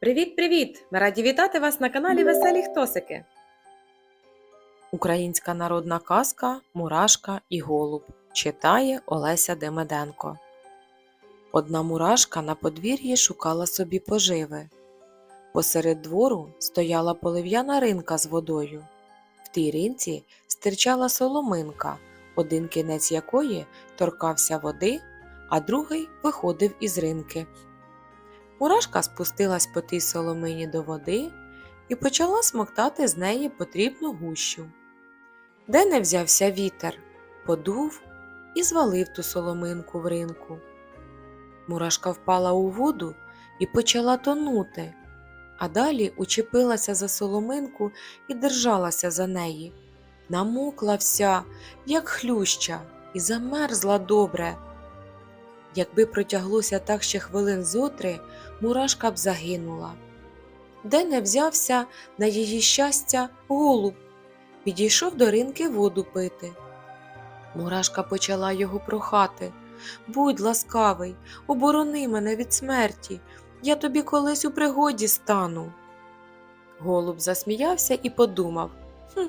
Привіт-привіт! Ми раді вітати вас на каналі Веселі Хтосики. Українська народна казка Мурашка і Голуб читає Олеся Демеденко. Одна мурашка на подвір'ї шукала собі поживи. Посеред двору стояла полив'яна ринка з водою. В тій ринці стирчала соломинка, один кінець якої торкався води, а другий виходив із ринки. Мурашка спустилась по тій соломині до води і почала смоктати з неї потрібну гущу. Де не взявся вітер, подув і звалив ту соломинку в ринку. Мурашка впала у воду і почала тонути, а далі учепилася за соломинку і держалася за неї. Намокла вся, як хлюща, і замерзла добре. Якби протяглося так ще хвилин зотри, мурашка б загинула. Де не взявся, на її щастя, голуб, підійшов до ринки воду пити. Мурашка почала його прохати. Будь ласкавий, оборони мене від смерті, я тобі колись у пригоді стану. Голуб засміявся і подумав хм,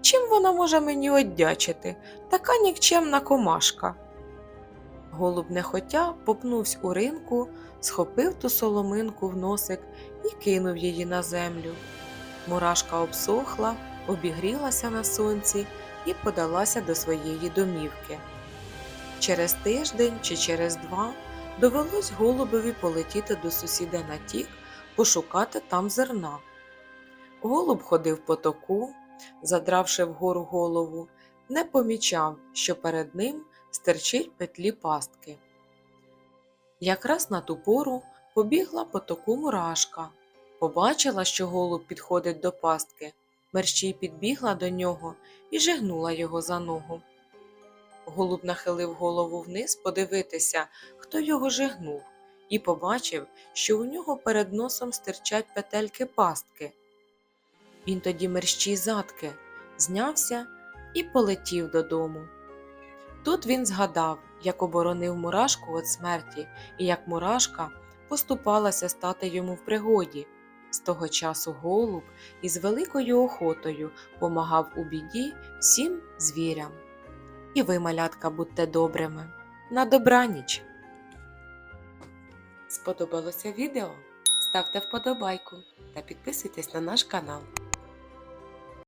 чим вона може мені оддячити, така нікчемна комашка. Голуб нехотя попнувся у ринку, схопив ту соломинку в носик і кинув її на землю. Мурашка обсохла, обігрілася на сонці і подалася до своєї домівки. Через тиждень чи через два довелось голубові полетіти до сусіда на тік, пошукати там зерна. Голуб ходив по току, задравши вгору голову, не помічав, що перед ним стерчить петлі пастки. Якраз на ту пору побігла по току мурашка, побачила, що голуб підходить до пастки, мерщій підбігла до нього і жигнула його за ногу. Голуб нахилив голову вниз подивитися, хто його жигнув, і побачив, що у нього перед носом стирчать петельки пастки. Він тоді мерщій задки, знявся і полетів додому. Тут він згадав, як оборонив мурашку від смерті і як мурашка поступалася стати йому в пригоді. З того часу голуб із великою охотою помагав у біді всім звірям. І ви, малятка, будьте добрими. На добраніч! Сподобалося відео? Ставте вподобайку та підписуйтесь на наш канал.